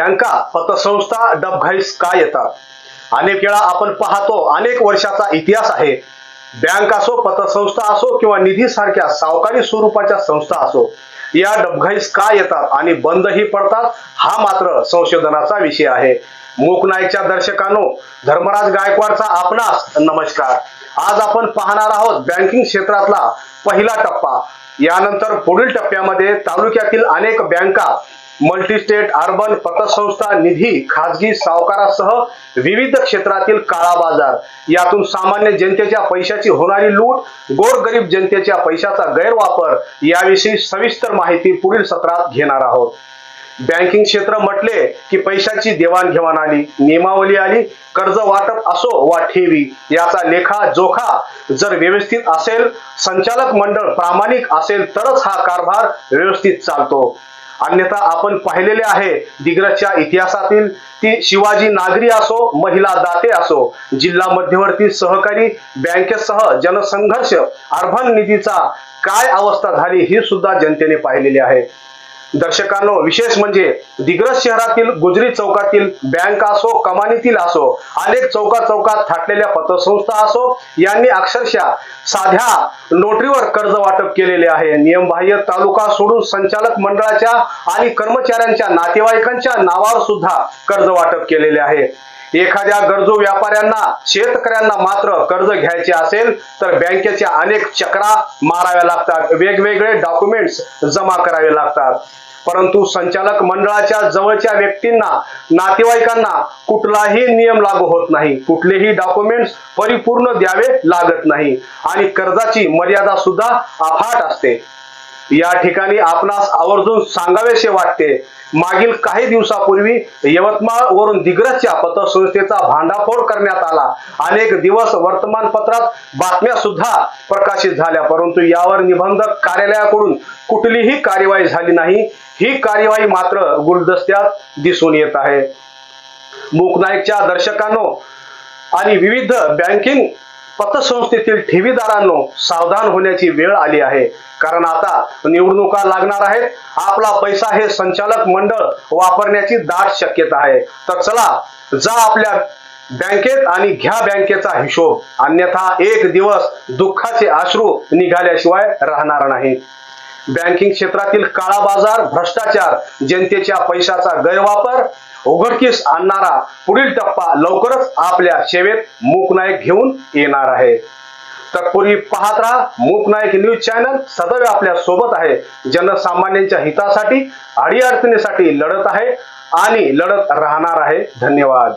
बँका पतसंस्था डबघाईस का येतात? अनेक वेळा आपण पाहतो अनेक वर्षाचा इतिहास आहे. बँक असो पतसंस्था असो किंवा निधी सारख्या सावकारी स्वरूपाच्या संस्था असो या डबघाईस का येतात आणि बंदही पडतात हा मात्र संशोधनाचा विषय आहे. मूक नाईकच्या दर्शकांनो धर्मराज गायकवाडचा आपणास नमस्कार. आज आपण पाहणार आहोत बँकिंग क्षेत्रातला पहिला टप्पा. यानंतर पुढील टप्प्यामध्ये तालुक्यातील अनेक बँका मल्टीस्टेट अर्बन पतसंस्था निधी खाजगी सावकारासह विविध क्षेत्रातील काळा बाजार. यातून सामान्य जनतेच्या पैशाची होणारी लूट गोरगरीब जनतेच्या पैशाचा गैरवापर याविषयी सविस्तर माहिती पुढील सत्रात घेणार आहोत. बँकिंग क्षेत्र म्हटले की पैशाची देवाणघेवाण आली नियमावली आली कर्ज वाटप असो वा ठेवी याचा लेखा जोखा जर व्यवस्थित असेल संचालक मंडळ प्रामाणिक असेल तरच हा कारभार व्यवस्थित चालतो. अन्यथा आपण पाहिलेले आहे दिग्रजच्या इतिहासातील ती शिवाजी नागरी असो महिला दाते असो जिल्हा मध्यवर्ती सहकारी बँकेसह जनसंघर्ष अर्बन निधीचा काय अवस्था झाली ही सुद्धा जनतेने पाहिलेली आहे. दर्शकांनो विशेष म्हणजे दिग्रज शहरातील गुजरी चौकातील बँक असो कमानीतील असो अनेक चौका चौकात थाटलेल्या पतसंस्था असो यांनी अक्षरशः साध्या नोटरीवर कर्ज वाटप केलेले आहे. नियमबाह्य तालुका सोडून संचालक मंडळाच्या आणि कर्मचाऱ्यांच्या नातेवाईकांच्या नावावर सुद्धा कर्ज वाटप केलेले आहे. एखाद्या गरजू व्यापाऱ्यांना शेतकऱ्यांना मात्र कर्ज घ्यायचे असेल तर बँकेच्या अनेक चक्रा माराव्या लागतात. वेगवेगळे डॉक्युमेंट्स जमा करावे लागतात. परंतु संचालक मंडळाच्या जवळच्या व्यक्तींना नातेवाईकांना कुठलाही नियम लागू होत नाही. कुठलेही डॉक्युमेंट्स परिपूर्ण द्यावे लागत नाही. आणि कर्जाची मर्यादा सुद्धा अफाट असते. या ठिकाणी आपणास आवर्जून सांगावेसे वाटते. मागील काही दिवसापूर्वी यवतमाळ वरून दिग्रजच्या पतसंस्थेचा भांडाफोड करण्यात आला. अनेक दिवस वर्तमानपत्रात बातम्या सुद्धा प्रकाशित झाल्या परंतु यावर निबंधक कार्यालयाकडून कुठलीही कार्यवाही झाली नाही. ही कार्यवाही मात्र गुलदस्त्यात दिसून येत आहे. मूकनाईकच्या दर्शकांनो आणि विविध बँकिंग पतसंस्थेतील ठेवीदारांनो सावधान होण्याची वेळ आली आहे. कारण आता निवडणुका लागणार आहेत. आपला पैसा हे संचालक मंडळ वापरण्याची दाट शक्यता आहे. तर चला जा आपल्या बँकेत आणि घ्या बँकेचा हिशोब. अन्यथा एक दिवस दुःखाचे अश्रू निघाल्याशिवाय राहणार नाही. बँकिंग क्षेत्रातील काळा बाजार भ्रष्टाचार जनतेच्या पैशाचा गैरवापर उघडकीस आणणारा पुढील टप्पा लवकरच आपल्या सेवेत मूक नायक घेऊन येणार आहे. तत्पूर्वी पाहत राहा मूकनायक न्यूज चॅनल सदैव आपल्यासोबत आहे. जनसामान्यांच्या हितासाठी अडीअडचणीसाठी लढत आहे आणि लढत राहणार आहे. धन्यवाद.